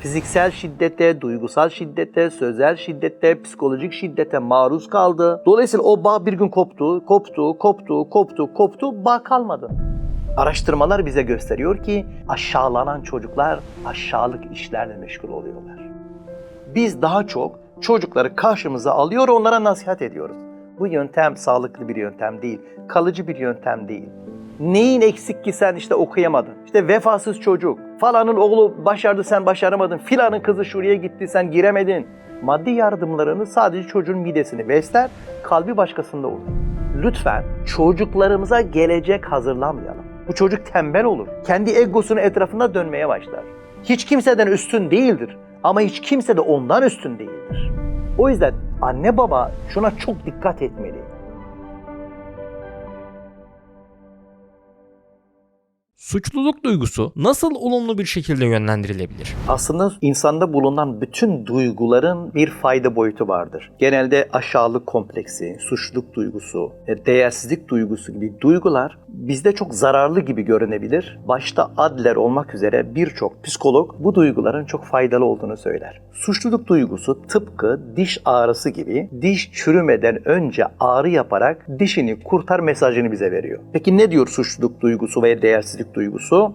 fiziksel şiddete, duygusal şiddete, sözel şiddete, psikolojik şiddete maruz kaldı. Dolayısıyla o bağ bir gün koptu, koptu, koptu, koptu, koptu, bağ kalmadı. Araştırmalar bize gösteriyor ki aşağılanan çocuklar aşağılık işlerle meşgul oluyorlar. Biz daha çok çocukları karşımıza alıyor, onlara nasihat ediyoruz. Bu yöntem sağlıklı bir yöntem değil, kalıcı bir yöntem değil. Neyin eksik ki sen işte okuyamadın? İşte vefasız çocuk. Falanın oğlu başardı sen başaramadın. Filanın kızı şuraya gitti sen giremedin. Maddi yardımlarını sadece çocuğun midesini besler, kalbi başkasında olur. Lütfen çocuklarımıza gelecek hazırlamayalım. Bu çocuk tembel olur. Kendi egosunun etrafında dönmeye başlar. Hiç kimseden üstün değildir ama hiç kimse de ondan üstün değildir. O yüzden anne baba şuna çok dikkat etmeli. Suçluluk duygusu nasıl olumlu bir şekilde yönlendirilebilir? Aslında insanda bulunan bütün duyguların bir fayda boyutu vardır. Genelde aşağılık kompleksi, suçluluk duygusu, e, değersizlik duygusu gibi duygular bizde çok zararlı gibi görünebilir. Başta Adler olmak üzere birçok psikolog bu duyguların çok faydalı olduğunu söyler. Suçluluk duygusu tıpkı diş ağrısı gibi diş çürümeden önce ağrı yaparak dişini kurtar mesajını bize veriyor. Peki ne diyor suçluluk duygusu veya değersizlik duygusu?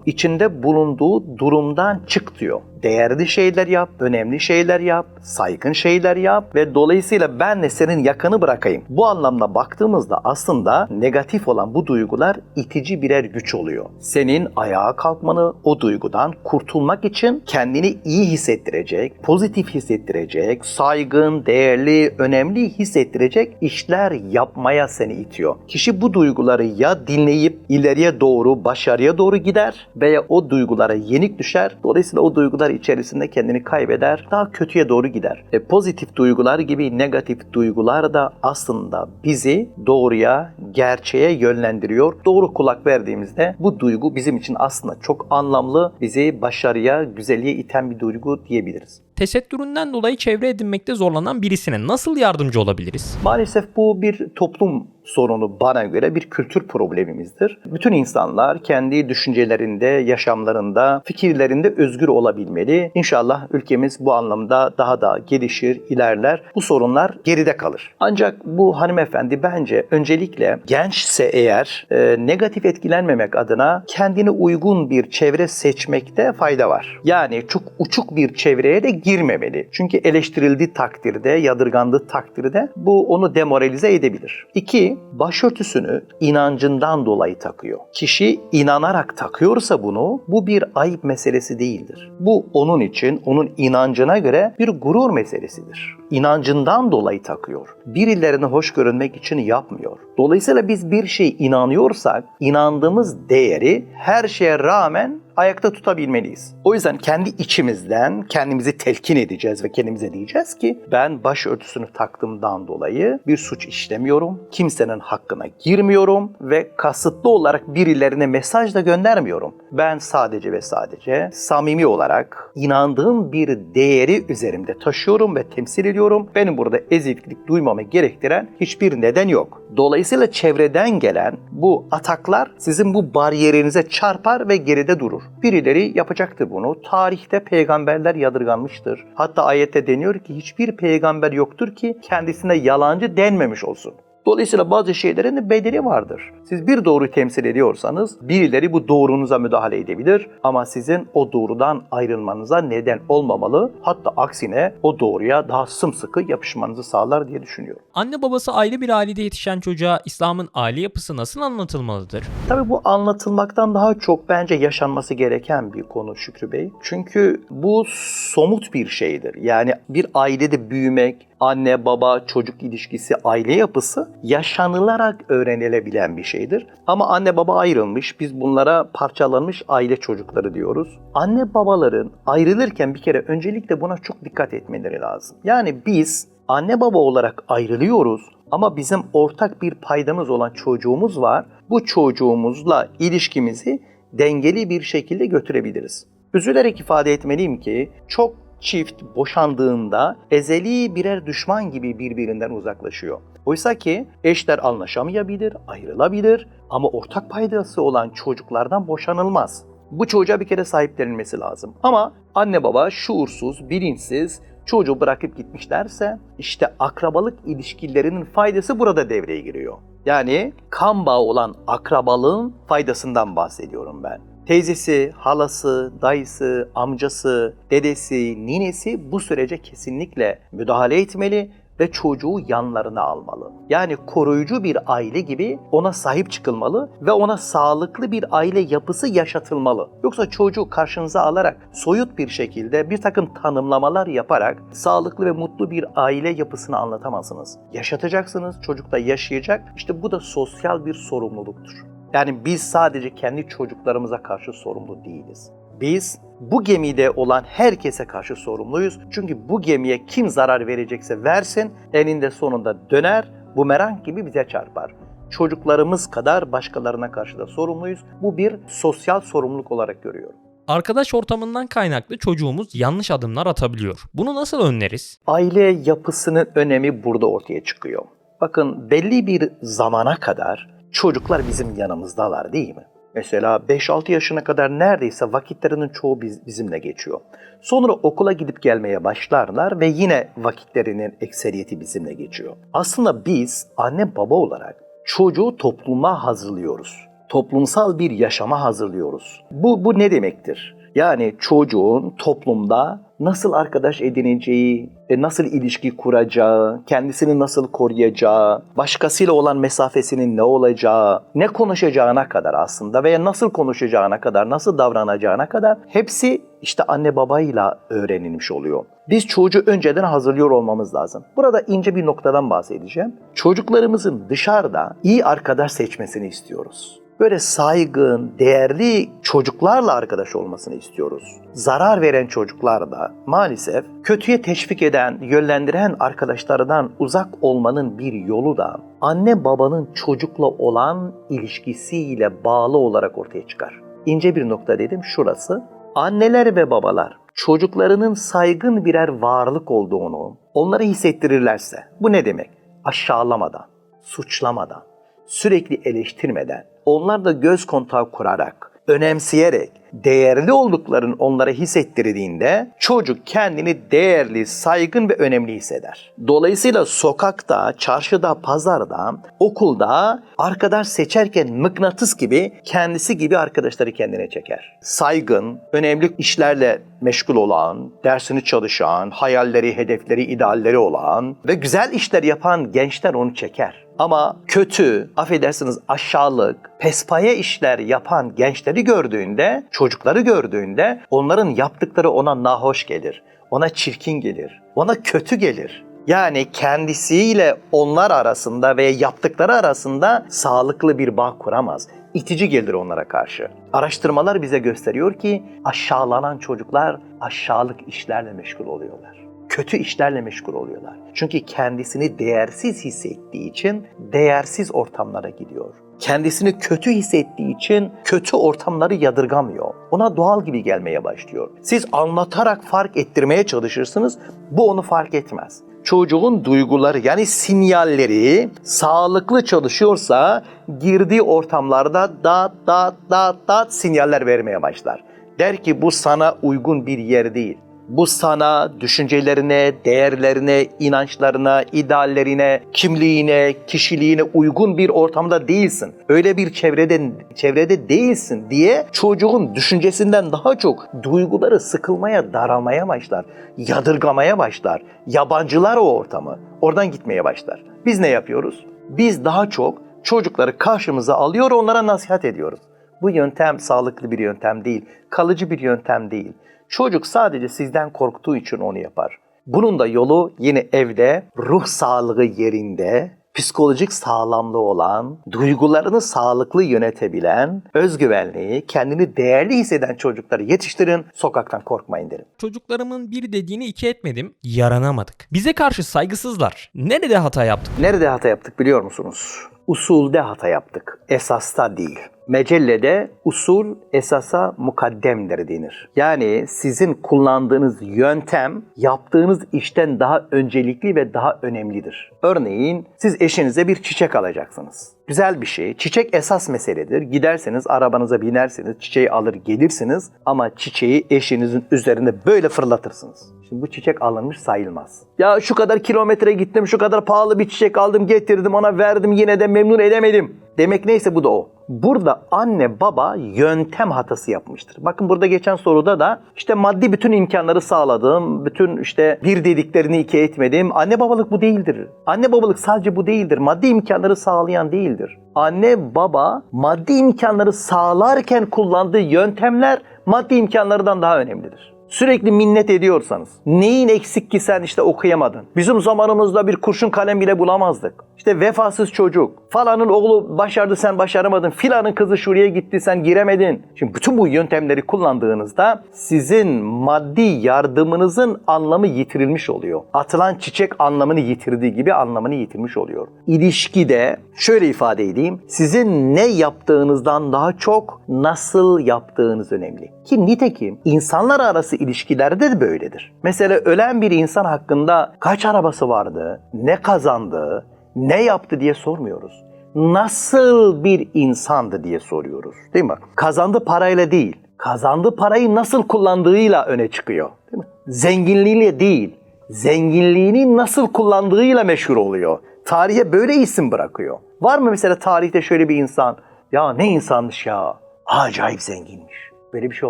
İçinde bulunduğu durumdan çık diyor. Değerli şeyler yap, önemli şeyler yap, saygın şeyler yap ve dolayısıyla ben de senin yakını bırakayım. Bu anlamda baktığımızda aslında negatif olan bu duygular itici birer güç oluyor. Senin ayağa kalkmanı, o duygudan kurtulmak için kendini iyi hissettirecek, pozitif hissettirecek, saygın, değerli, önemli hissettirecek işler yapmaya seni itiyor. Kişi bu duyguları ya dinleyip ileriye doğru, başarıya doğru gider veya o duygulara yenik düşer. Dolayısıyla o duygular içerisinde kendini kaybeder, daha kötüye doğru gider. E, pozitif duygular gibi negatif duygular da aslında bizi doğruya, gerçeğe yönlendiriyor. Doğru kulak verdiğimizde bu duygu bizim için aslında çok anlamlı, bizi başarıya, güzelliğe iten bir duygu diyebiliriz. Tesettüründen dolayı çevre edinmekte zorlanan birisine nasıl yardımcı olabiliriz? Maalesef bu bir toplum sorunu bana göre bir kültür problemimizdir. Bütün insanlar kendi düşüncelerinde, yaşamlarında, fikirlerinde özgür olabilmeli. İnşallah ülkemiz bu anlamda daha da gelişir, ilerler. Bu sorunlar geride kalır. Ancak bu hanımefendi bence öncelikle gençse eğer e, negatif etkilenmemek adına kendine uygun bir çevre seçmekte fayda var. Yani çok uçuk bir çevreye de girmemeli. Çünkü eleştirildiği takdirde, yadırgandığı takdirde bu onu demoralize edebilir. İki, başörtüsünü inancından dolayı takıyor. Kişi inanarak takıyorsa bunu, bu bir ayıp meselesi değildir. Bu onun için, onun inancına göre bir gurur meselesidir. İnancından dolayı takıyor. Birilerine hoş görünmek için yapmıyor. Dolayısıyla biz bir şey inanıyorsak, inandığımız değeri her şeye rağmen ayakta tutabilmeliyiz. O yüzden kendi içimizden kendimizi telkin edeceğiz ve kendimize diyeceğiz ki ben başörtüsünü taktığımdan dolayı bir suç işlemiyorum. Kimsenin hakkına girmiyorum ve kasıtlı olarak birilerine mesaj da göndermiyorum. Ben sadece ve sadece samimi olarak inandığım bir değeri üzerimde taşıyorum ve temsil ediyorum. Benim burada eziklik duymamı gerektiren hiçbir neden yok. Dolayısıyla çevreden gelen bu ataklar sizin bu bariyerinize çarpar ve geride durur. Birileri yapacaktır bunu. Tarihte peygamberler yadırganmıştır. Hatta ayette deniyor ki hiçbir peygamber yoktur ki kendisine yalancı denmemiş olsun. Dolayısıyla bazı şeylerin de bedeli vardır. Siz bir doğruyu temsil ediyorsanız birileri bu doğrunuza müdahale edebilir ama sizin o doğrudan ayrılmanıza neden olmamalı. Hatta aksine o doğruya daha sımsıkı yapışmanızı sağlar diye düşünüyorum. Anne babası ayrı bir ailede yetişen çocuğa İslam'ın aile yapısı nasıl anlatılmalıdır? Tabii bu anlatılmaktan daha çok bence yaşanması gereken bir konu Şükrü Bey. Çünkü bu somut bir şeydir. Yani bir ailede büyümek, anne baba çocuk ilişkisi, aile yapısı yaşanılarak öğrenilebilen bir şeydir. Ama anne baba ayrılmış, biz bunlara parçalanmış aile çocukları diyoruz. Anne babaların ayrılırken bir kere öncelikle buna çok dikkat etmeleri lazım. Yani biz anne baba olarak ayrılıyoruz ama bizim ortak bir paydamız olan çocuğumuz var. Bu çocuğumuzla ilişkimizi dengeli bir şekilde götürebiliriz. Üzülerek ifade etmeliyim ki çok çift boşandığında ezeli birer düşman gibi birbirinden uzaklaşıyor. Oysa ki eşler anlaşamayabilir, ayrılabilir ama ortak paydası olan çocuklardan boşanılmaz. Bu çocuğa bir kere sahiplenilmesi lazım. Ama Anne baba şuursuz, bilinçsiz çocuğu bırakıp gitmişlerse işte akrabalık ilişkilerinin faydası burada devreye giriyor. Yani kan bağı olan akrabalığın faydasından bahsediyorum ben. Teyzesi, halası, dayısı, amcası, dedesi, ninesi bu sürece kesinlikle müdahale etmeli ve çocuğu yanlarına almalı. Yani koruyucu bir aile gibi ona sahip çıkılmalı ve ona sağlıklı bir aile yapısı yaşatılmalı. Yoksa çocuğu karşınıza alarak soyut bir şekilde bir takım tanımlamalar yaparak sağlıklı ve mutlu bir aile yapısını anlatamazsınız. Yaşatacaksınız, çocuk da yaşayacak. İşte bu da sosyal bir sorumluluktur. Yani biz sadece kendi çocuklarımıza karşı sorumlu değiliz. Biz bu gemide olan herkese karşı sorumluyuz. Çünkü bu gemiye kim zarar verecekse versin, eninde sonunda döner, bumerang gibi bize çarpar. Çocuklarımız kadar başkalarına karşı da sorumluyuz. Bu bir sosyal sorumluluk olarak görüyorum. Arkadaş ortamından kaynaklı çocuğumuz yanlış adımlar atabiliyor. Bunu nasıl önleriz? Aile yapısının önemi burada ortaya çıkıyor. Bakın belli bir zamana kadar çocuklar bizim yanımızdalar değil mi? Mesela 5-6 yaşına kadar neredeyse vakitlerinin çoğu biz- bizimle geçiyor. Sonra okula gidip gelmeye başlarlar ve yine vakitlerinin ekseriyeti bizimle geçiyor. Aslında biz anne baba olarak çocuğu topluma hazırlıyoruz. Toplumsal bir yaşama hazırlıyoruz. Bu, bu ne demektir? Yani çocuğun toplumda nasıl arkadaş edineceği, nasıl ilişki kuracağı, kendisini nasıl koruyacağı, başkasıyla olan mesafesinin ne olacağı, ne konuşacağına kadar aslında veya nasıl konuşacağına kadar, nasıl davranacağına kadar hepsi işte anne babayla öğrenilmiş oluyor. Biz çocuğu önceden hazırlıyor olmamız lazım. Burada ince bir noktadan bahsedeceğim. Çocuklarımızın dışarıda iyi arkadaş seçmesini istiyoruz böyle saygın, değerli çocuklarla arkadaş olmasını istiyoruz. Zarar veren çocuklar da maalesef kötüye teşvik eden, yönlendiren arkadaşlardan uzak olmanın bir yolu da anne babanın çocukla olan ilişkisiyle bağlı olarak ortaya çıkar. İnce bir nokta dedim şurası. Anneler ve babalar çocuklarının saygın birer varlık olduğunu onlara hissettirirlerse bu ne demek? Aşağılamadan, suçlamadan, sürekli eleştirmeden, onlar da göz kontağı kurarak, önemseyerek, değerli olduklarını onlara hissettirdiğinde çocuk kendini değerli, saygın ve önemli hisseder. Dolayısıyla sokakta, çarşıda, pazarda, okulda arkadaş seçerken mıknatıs gibi kendisi gibi arkadaşları kendine çeker. Saygın, önemli işlerle meşgul olan, dersini çalışan, hayalleri, hedefleri, idealleri olan ve güzel işler yapan gençler onu çeker. Ama kötü, affedersiniz aşağılık, pespaye işler yapan gençleri gördüğünde, çocukları gördüğünde onların yaptıkları ona nahoş gelir. Ona çirkin gelir. Ona kötü gelir. Yani kendisiyle onlar arasında ve yaptıkları arasında sağlıklı bir bağ kuramaz. İtici gelir onlara karşı. Araştırmalar bize gösteriyor ki aşağılanan çocuklar aşağılık işlerle meşgul oluyorlar kötü işlerle meşgul oluyorlar. Çünkü kendisini değersiz hissettiği için değersiz ortamlara gidiyor. Kendisini kötü hissettiği için kötü ortamları yadırgamıyor. Ona doğal gibi gelmeye başlıyor. Siz anlatarak fark ettirmeye çalışırsınız, bu onu fark etmez. Çocuğun duyguları yani sinyalleri sağlıklı çalışıyorsa girdiği ortamlarda da da da da sinyaller vermeye başlar. Der ki bu sana uygun bir yer değil. Bu sana düşüncelerine, değerlerine, inançlarına, ideallerine, kimliğine, kişiliğine uygun bir ortamda değilsin. Öyle bir çevrede çevrede değilsin diye çocuğun düşüncesinden daha çok duyguları sıkılmaya, daralmaya başlar. Yadırgamaya başlar. Yabancılar o ortamı. Oradan gitmeye başlar. Biz ne yapıyoruz? Biz daha çok çocukları karşımıza alıyor, onlara nasihat ediyoruz. Bu yöntem sağlıklı bir yöntem değil, kalıcı bir yöntem değil. Çocuk sadece sizden korktuğu için onu yapar. Bunun da yolu yine evde ruh sağlığı yerinde, psikolojik sağlamlığı olan, duygularını sağlıklı yönetebilen, özgüvenliği, kendini değerli hisseden çocukları yetiştirin, sokaktan korkmayın derim. Çocuklarımın bir dediğini iki etmedim, yaranamadık. Bize karşı saygısızlar. Nerede hata yaptık? Nerede hata yaptık biliyor musunuz? Usulde hata yaptık, esasta değil. Mecellede usul esasa mukaddemdir denir. Yani sizin kullandığınız yöntem yaptığınız işten daha öncelikli ve daha önemlidir. Örneğin siz eşinize bir çiçek alacaksınız. Güzel bir şey. Çiçek esas meseledir. Giderseniz arabanıza binersiniz, çiçeği alır gelirsiniz ama çiçeği eşinizin üzerinde böyle fırlatırsınız. Şimdi bu çiçek alınmış sayılmaz. Ya şu kadar kilometre gittim, şu kadar pahalı bir çiçek aldım, getirdim, ona verdim, yine de memnun edemedim. Demek neyse bu da o. Burada anne baba yöntem hatası yapmıştır. Bakın burada geçen soruda da işte maddi bütün imkanları sağladım, bütün işte bir dediklerini iki etmedim. Anne babalık bu değildir. Anne babalık sadece bu değildir. Maddi imkanları sağlayan değildir. Anne baba maddi imkanları sağlarken kullandığı yöntemler maddi imkanlardan daha önemlidir. Sürekli minnet ediyorsanız, neyin eksik ki sen işte okuyamadın? Bizim zamanımızda bir kurşun kalem bile bulamazdık. İşte vefasız çocuk, falanın oğlu başardı sen başaramadın, filanın kızı şuraya gitti sen giremedin. Şimdi bütün bu yöntemleri kullandığınızda sizin maddi yardımınızın anlamı yitirilmiş oluyor. Atılan çiçek anlamını yitirdiği gibi anlamını yitirmiş oluyor. İlişkide şöyle ifade edeyim, sizin ne yaptığınızdan daha çok nasıl yaptığınız önemli. Ki nitekim insanlar arası ilişkilerde de böyledir. Mesela ölen bir insan hakkında kaç arabası vardı, ne kazandı, ne yaptı diye sormuyoruz. Nasıl bir insandı diye soruyoruz. Değil mi? Kazandı parayla değil. Kazandı parayı nasıl kullandığıyla öne çıkıyor. Değil mi? Zenginliğiyle değil. Zenginliğini nasıl kullandığıyla meşhur oluyor. Tarihe böyle isim bırakıyor. Var mı mesela tarihte şöyle bir insan? Ya ne insanmış ya. Acayip zenginmiş. Böyle bir şey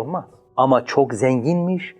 olmaz. Ama çok zenginmiş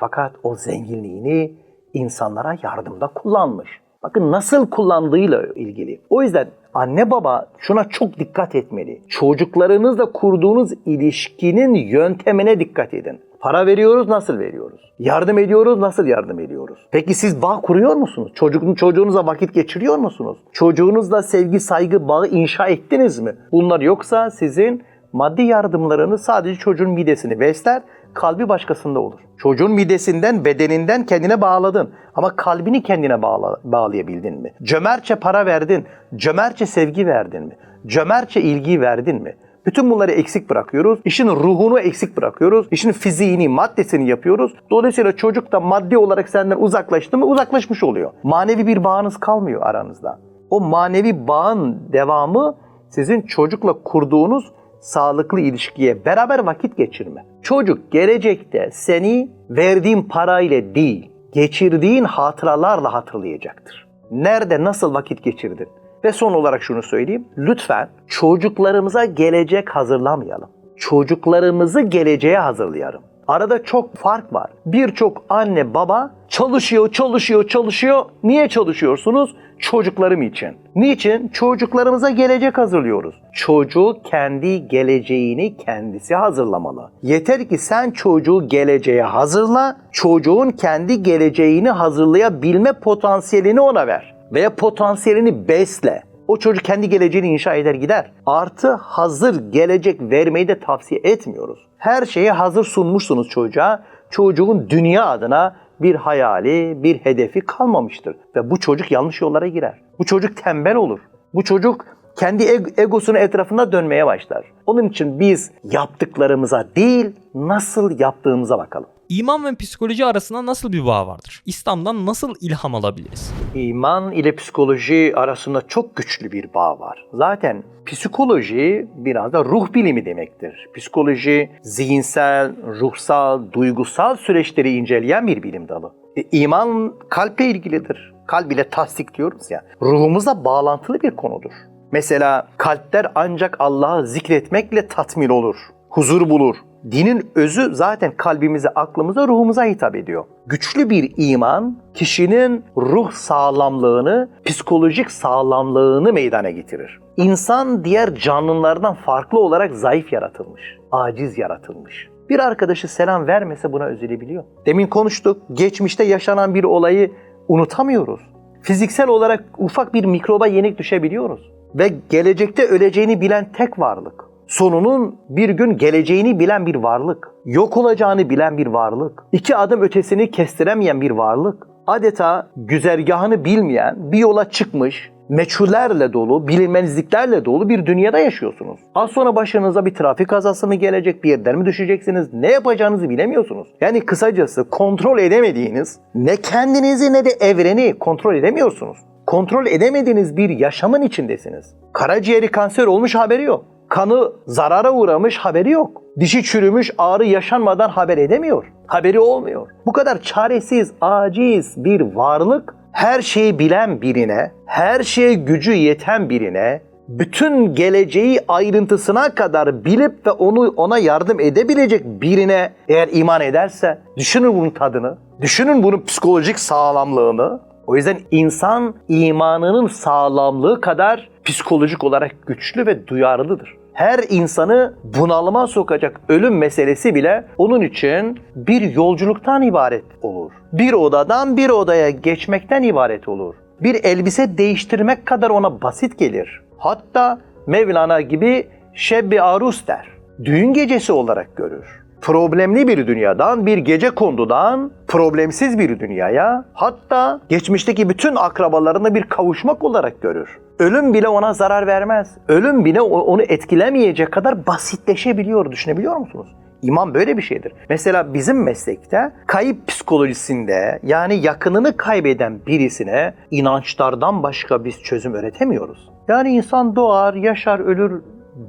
fakat o zenginliğini insanlara yardımda kullanmış. Bakın nasıl kullandığıyla ilgili. O yüzden anne baba şuna çok dikkat etmeli. Çocuklarınızla kurduğunuz ilişkinin yöntemine dikkat edin. Para veriyoruz nasıl veriyoruz? Yardım ediyoruz nasıl yardım ediyoruz? Peki siz bağ kuruyor musunuz? Çocuğun çocuğunuza vakit geçiriyor musunuz? Çocuğunuzla sevgi, saygı bağı inşa ettiniz mi? Bunlar yoksa sizin maddi yardımlarınız sadece çocuğun midesini besler, kalbi başkasında olur. Çocuğun midesinden, bedeninden kendine bağladın ama kalbini kendine bağla, bağlayabildin mi? Cömertçe para verdin, cömertçe sevgi verdin mi? Cömertçe ilgi verdin mi? Bütün bunları eksik bırakıyoruz. İşin ruhunu eksik bırakıyoruz. İşin fiziğini, maddesini yapıyoruz. Dolayısıyla çocuk da maddi olarak senden uzaklaştı mı uzaklaşmış oluyor. Manevi bir bağınız kalmıyor aranızda. O manevi bağın devamı sizin çocukla kurduğunuz sağlıklı ilişkiye beraber vakit geçirme. Çocuk gelecekte seni verdiğin parayla değil, geçirdiğin hatıralarla hatırlayacaktır. Nerede nasıl vakit geçirdin? Ve son olarak şunu söyleyeyim. Lütfen çocuklarımıza gelecek hazırlamayalım. Çocuklarımızı geleceğe hazırlayalım. Arada çok fark var. Birçok anne baba çalışıyor, çalışıyor, çalışıyor. Niye çalışıyorsunuz? Çocuklarım için. Niçin? Çocuklarımıza gelecek hazırlıyoruz. Çocuğu kendi geleceğini kendisi hazırlamalı. Yeter ki sen çocuğu geleceğe hazırla, çocuğun kendi geleceğini hazırlayabilme potansiyelini ona ver. Veya potansiyelini besle. O çocuk kendi geleceğini inşa eder gider. Artı hazır gelecek vermeyi de tavsiye etmiyoruz. Her şeyi hazır sunmuşsunuz çocuğa. Çocuğun dünya adına bir hayali, bir hedefi kalmamıştır. Ve bu çocuk yanlış yollara girer. Bu çocuk tembel olur. Bu çocuk kendi eg- egosunun etrafında dönmeye başlar. Onun için biz yaptıklarımıza değil, nasıl yaptığımıza bakalım. İman ve psikoloji arasında nasıl bir bağ vardır? İslam'dan nasıl ilham alabiliriz? İman ile psikoloji arasında çok güçlü bir bağ var. Zaten psikoloji biraz da ruh bilimi demektir. Psikoloji zihinsel, ruhsal, duygusal süreçleri inceleyen bir bilim dalı. E, iman kalple ilgilidir. Kalb ile tasdik diyoruz ya. Ruhumuzla bağlantılı bir konudur. Mesela kalpler ancak Allah'ı zikretmekle tatmin olur, huzur bulur. Dinin özü zaten kalbimize, aklımıza, ruhumuza hitap ediyor. Güçlü bir iman kişinin ruh sağlamlığını, psikolojik sağlamlığını meydana getirir. İnsan diğer canlılardan farklı olarak zayıf yaratılmış, aciz yaratılmış. Bir arkadaşı selam vermese buna üzülebiliyor. Demin konuştuk, geçmişte yaşanan bir olayı unutamıyoruz. Fiziksel olarak ufak bir mikroba yenik düşebiliyoruz. Ve gelecekte öleceğini bilen tek varlık sonunun bir gün geleceğini bilen bir varlık, yok olacağını bilen bir varlık, iki adım ötesini kestiremeyen bir varlık, adeta güzergahını bilmeyen bir yola çıkmış, meçhullerle dolu, bilinmezliklerle dolu bir dünyada yaşıyorsunuz. Az sonra başınıza bir trafik kazası mı gelecek, bir yerden mi düşeceksiniz, ne yapacağınızı bilemiyorsunuz. Yani kısacası kontrol edemediğiniz ne kendinizi ne de evreni kontrol edemiyorsunuz. Kontrol edemediğiniz bir yaşamın içindesiniz. Karaciğeri kanser olmuş haberi yok. Kanı zarara uğramış haberi yok. Dişi çürümüş ağrı yaşanmadan haber edemiyor. Haberi olmuyor. Bu kadar çaresiz, aciz bir varlık her şeyi bilen birine, her şeye gücü yeten birine, bütün geleceği ayrıntısına kadar bilip ve onu ona yardım edebilecek birine eğer iman ederse düşünün bunun tadını, düşünün bunun psikolojik sağlamlığını. O yüzden insan imanının sağlamlığı kadar psikolojik olarak güçlü ve duyarlıdır. Her insanı bunalıma sokacak ölüm meselesi bile onun için bir yolculuktan ibaret olur. Bir odadan bir odaya geçmekten ibaret olur. Bir elbise değiştirmek kadar ona basit gelir. Hatta Mevlana gibi şebbi arus der. Düğün gecesi olarak görür problemli bir dünyadan, bir gece kondudan problemsiz bir dünyaya, hatta geçmişteki bütün akrabalarına bir kavuşmak olarak görür. Ölüm bile ona zarar vermez. Ölüm bile onu etkilemeyecek kadar basitleşebiliyor. Düşünebiliyor musunuz? İman böyle bir şeydir. Mesela bizim meslekte kayıp psikolojisinde yani yakınını kaybeden birisine inançlardan başka biz çözüm öğretemiyoruz. Yani insan doğar, yaşar, ölür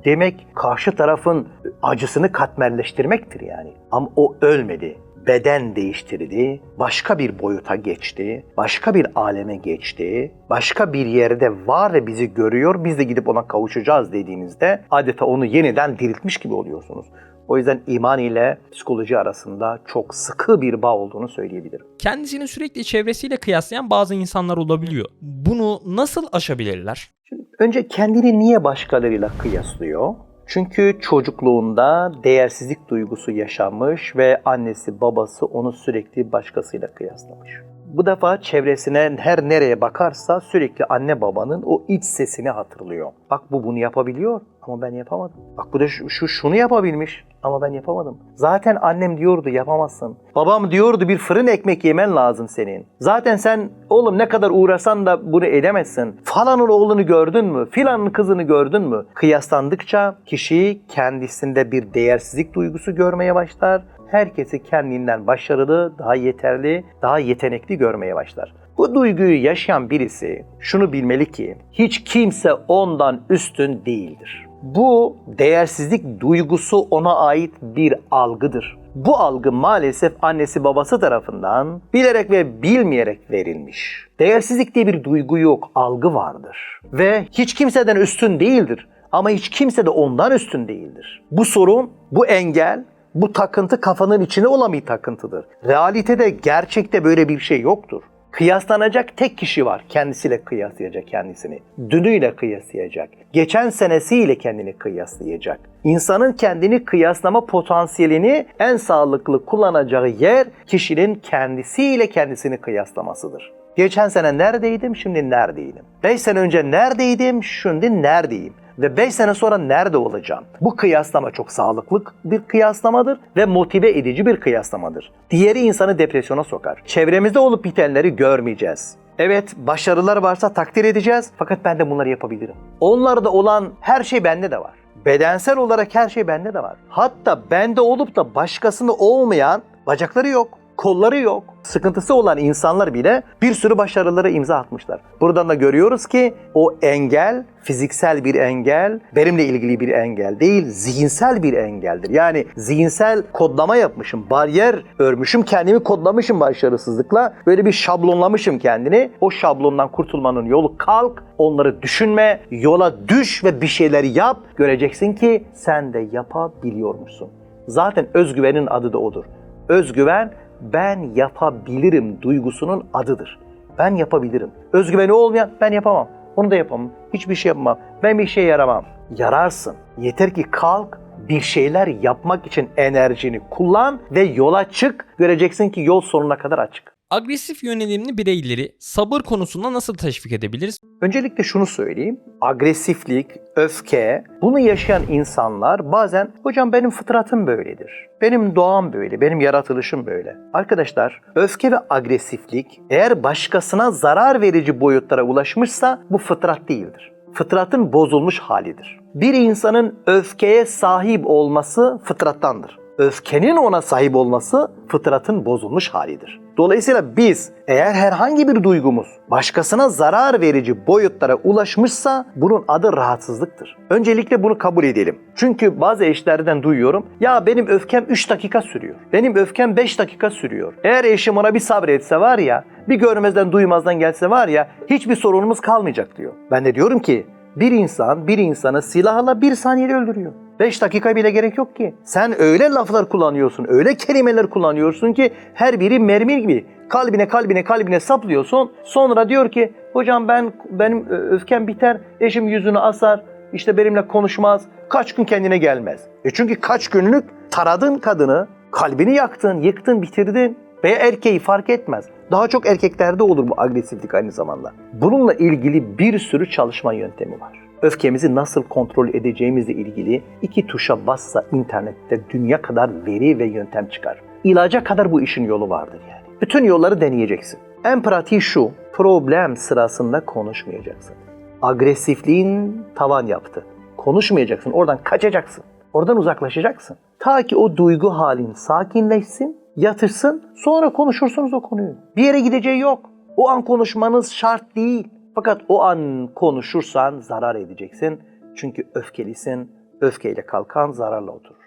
demek karşı tarafın acısını katmerleştirmektir yani. Ama o ölmedi. Beden değiştirdi, başka bir boyuta geçti, başka bir aleme geçti, başka bir yerde var ve bizi görüyor, biz de gidip ona kavuşacağız dediğinizde adeta onu yeniden diriltmiş gibi oluyorsunuz. O yüzden iman ile psikoloji arasında çok sıkı bir bağ olduğunu söyleyebilirim. Kendisini sürekli çevresiyle kıyaslayan bazı insanlar olabiliyor. Bunu nasıl aşabilirler? Şimdi önce kendini niye başkalarıyla kıyaslıyor? Çünkü çocukluğunda değersizlik duygusu yaşamış ve annesi babası onu sürekli başkasıyla kıyaslamış. Bu defa çevresine her nereye bakarsa sürekli anne babanın o iç sesini hatırlıyor. Bak bu bunu yapabiliyor ama ben yapamadım. Bak bu da şu, şu şunu yapabilmiş ama ben yapamadım. Zaten annem diyordu yapamazsın. Babam diyordu bir fırın ekmek yemen lazım senin. Zaten sen oğlum ne kadar uğrasan da bunu edemezsin. Falanın oğlunu gördün mü? Filanın kızını gördün mü? Kıyaslandıkça kişi kendisinde bir değersizlik duygusu görmeye başlar. Herkesi kendinden başarılı, daha yeterli, daha yetenekli görmeye başlar. Bu duyguyu yaşayan birisi şunu bilmeli ki hiç kimse ondan üstün değildir. Bu değersizlik duygusu ona ait bir algıdır. Bu algı maalesef annesi babası tarafından bilerek ve bilmeyerek verilmiş. Değersizlik diye bir duygu yok, algı vardır. Ve hiç kimseden üstün değildir ama hiç kimse de ondan üstün değildir. Bu sorun, bu engel bu takıntı kafanın içine olan bir takıntıdır. Realitede gerçekte böyle bir şey yoktur. Kıyaslanacak tek kişi var. Kendisiyle kıyaslayacak kendisini. Dünüyle kıyaslayacak. Geçen senesiyle kendini kıyaslayacak. İnsanın kendini kıyaslama potansiyelini en sağlıklı kullanacağı yer kişinin kendisiyle kendisini kıyaslamasıdır. Geçen sene neredeydim, şimdi neredeydim? 5 sene önce neredeydim, şimdi neredeyim? Ve 5 sene sonra nerede olacağım? Bu kıyaslama çok sağlıklı bir kıyaslamadır ve motive edici bir kıyaslamadır. Diğeri insanı depresyona sokar. Çevremizde olup bitenleri görmeyeceğiz. Evet başarılar varsa takdir edeceğiz fakat ben de bunları yapabilirim. Onlarda olan her şey bende de var. Bedensel olarak her şey bende de var. Hatta bende olup da başkasında olmayan bacakları yok, kolları yok. Sıkıntısı olan insanlar bile bir sürü başarıları imza atmışlar. Buradan da görüyoruz ki o engel fiziksel bir engel, benimle ilgili bir engel değil, zihinsel bir engeldir. Yani zihinsel kodlama yapmışım, bariyer örmüşüm, kendimi kodlamışım başarısızlıkla. Böyle bir şablonlamışım kendini. O şablondan kurtulmanın yolu kalk, onları düşünme, yola düş ve bir şeyler yap. Göreceksin ki sen de yapabiliyormuşsun. Zaten özgüvenin adı da odur. Özgüven ben yapabilirim duygusunun adıdır. Ben yapabilirim. Özgüveni olmayan ben yapamam. Onu da yapamam. Hiçbir şey yapamam. Ben bir şey yaramam. Yararsın. Yeter ki kalk bir şeyler yapmak için enerjini kullan ve yola çık. Göreceksin ki yol sonuna kadar açık. Agresif yönelimli bireyleri sabır konusunda nasıl teşvik edebiliriz? Öncelikle şunu söyleyeyim. Agresiflik, öfke, bunu yaşayan insanlar bazen hocam benim fıtratım böyledir. Benim doğam böyle, benim yaratılışım böyle. Arkadaşlar öfke ve agresiflik eğer başkasına zarar verici boyutlara ulaşmışsa bu fıtrat değildir. Fıtratın bozulmuş halidir. Bir insanın öfkeye sahip olması fıtrattandır. Öfkenin ona sahip olması fıtratın bozulmuş halidir. Dolayısıyla biz eğer herhangi bir duygumuz başkasına zarar verici boyutlara ulaşmışsa bunun adı rahatsızlıktır. Öncelikle bunu kabul edelim. Çünkü bazı eşlerden duyuyorum ya benim öfkem 3 dakika sürüyor. Benim öfkem 5 dakika sürüyor. Eğer eşim ona bir sabretse var ya bir görmezden duymazdan gelse var ya hiçbir sorunumuz kalmayacak diyor. Ben de diyorum ki bir insan bir insanı silahla bir saniyede öldürüyor. 5 dakika bile gerek yok ki. Sen öyle laflar kullanıyorsun, öyle kelimeler kullanıyorsun ki her biri mermi gibi kalbine kalbine kalbine saplıyorsun. Sonra diyor ki hocam ben benim öfkem biter, eşim yüzünü asar, işte benimle konuşmaz, kaç gün kendine gelmez. E çünkü kaç günlük taradın kadını, kalbini yaktın, yıktın, bitirdin veya erkeği fark etmez. Daha çok erkeklerde olur bu agresiflik aynı zamanda. Bununla ilgili bir sürü çalışma yöntemi var. Öfkemizi nasıl kontrol edeceğimizle ilgili iki tuşa bassa internette dünya kadar veri ve yöntem çıkar. İlaca kadar bu işin yolu vardır yani. Bütün yolları deneyeceksin. En pratiği şu, problem sırasında konuşmayacaksın. Agresifliğin tavan yaptı. Konuşmayacaksın, oradan kaçacaksın. Oradan uzaklaşacaksın. Ta ki o duygu halin sakinleşsin, yatırsın, sonra konuşursunuz o konuyu. Bir yere gideceği yok. O an konuşmanız şart değil. Fakat o an konuşursan zarar edeceksin. Çünkü öfkelisin. Öfkeyle kalkan zararla oturur.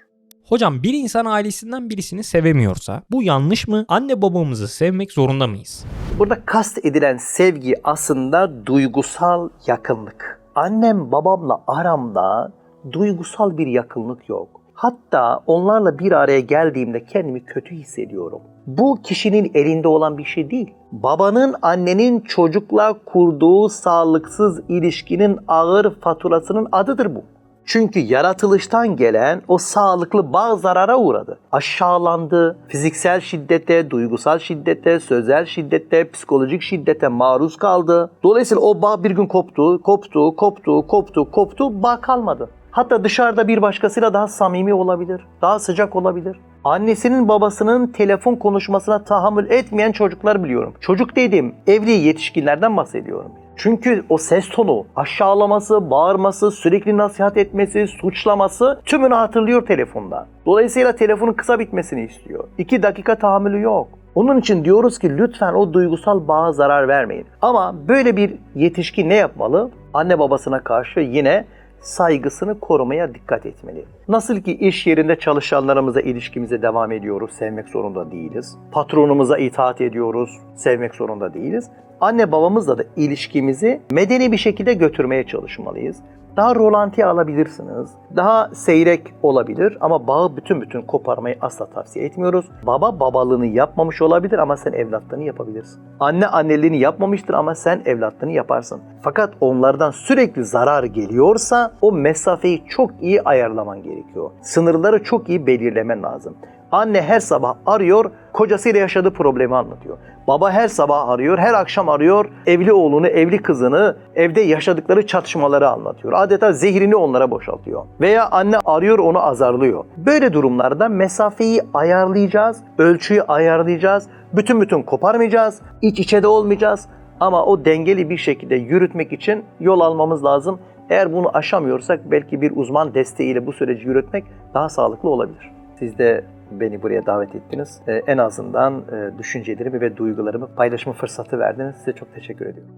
Hocam bir insan ailesinden birisini sevemiyorsa bu yanlış mı? Anne babamızı sevmek zorunda mıyız? Burada kast edilen sevgi aslında duygusal yakınlık. Annem babamla aramda duygusal bir yakınlık yok. Hatta onlarla bir araya geldiğimde kendimi kötü hissediyorum. Bu kişinin elinde olan bir şey değil. Babanın annenin çocukla kurduğu sağlıksız ilişkinin ağır faturasının adıdır bu. Çünkü yaratılıştan gelen o sağlıklı bağ zarara uğradı. Aşağılandı, fiziksel şiddete, duygusal şiddete, sözel şiddete, psikolojik şiddete maruz kaldı. Dolayısıyla o bağ bir gün koptu, koptu, koptu, koptu, koptu, bağ kalmadı. Hatta dışarıda bir başkasıyla daha samimi olabilir, daha sıcak olabilir. Annesinin babasının telefon konuşmasına tahammül etmeyen çocuklar biliyorum. Çocuk dedim, evli yetişkinlerden bahsediyorum. Çünkü o ses tonu, aşağılaması, bağırması, sürekli nasihat etmesi, suçlaması tümünü hatırlıyor telefonda. Dolayısıyla telefonun kısa bitmesini istiyor. İki dakika tahammülü yok. Onun için diyoruz ki lütfen o duygusal bağa zarar vermeyin. Ama böyle bir yetişkin ne yapmalı? Anne babasına karşı yine saygısını korumaya dikkat etmeli. Nasıl ki iş yerinde çalışanlarımıza ilişkimize devam ediyoruz, sevmek zorunda değiliz. Patronumuza itaat ediyoruz, sevmek zorunda değiliz. Anne babamızla da ilişkimizi medeni bir şekilde götürmeye çalışmalıyız. Daha rolantiye alabilirsiniz. Daha seyrek olabilir ama bağı bütün bütün koparmayı asla tavsiye etmiyoruz. Baba babalığını yapmamış olabilir ama sen evlatlığını yapabilirsin. Anne anneliğini yapmamıştır ama sen evlatlığını yaparsın. Fakat onlardan sürekli zarar geliyorsa o mesafeyi çok iyi ayarlaman gerekiyor. Sınırları çok iyi belirlemen lazım. Anne her sabah arıyor, kocasıyla yaşadığı problemi anlatıyor. Baba her sabah arıyor, her akşam arıyor, evli oğlunu, evli kızını, evde yaşadıkları çatışmaları anlatıyor. Adeta zehrini onlara boşaltıyor. Veya anne arıyor, onu azarlıyor. Böyle durumlarda mesafeyi ayarlayacağız, ölçüyü ayarlayacağız, bütün bütün koparmayacağız, iç içe de olmayacağız. Ama o dengeli bir şekilde yürütmek için yol almamız lazım. Eğer bunu aşamıyorsak belki bir uzman desteğiyle bu süreci yürütmek daha sağlıklı olabilir. Siz de beni buraya davet ettiniz. Ee, en azından e, düşüncelerimi ve duygularımı paylaşma fırsatı verdiniz. Size çok teşekkür ediyorum.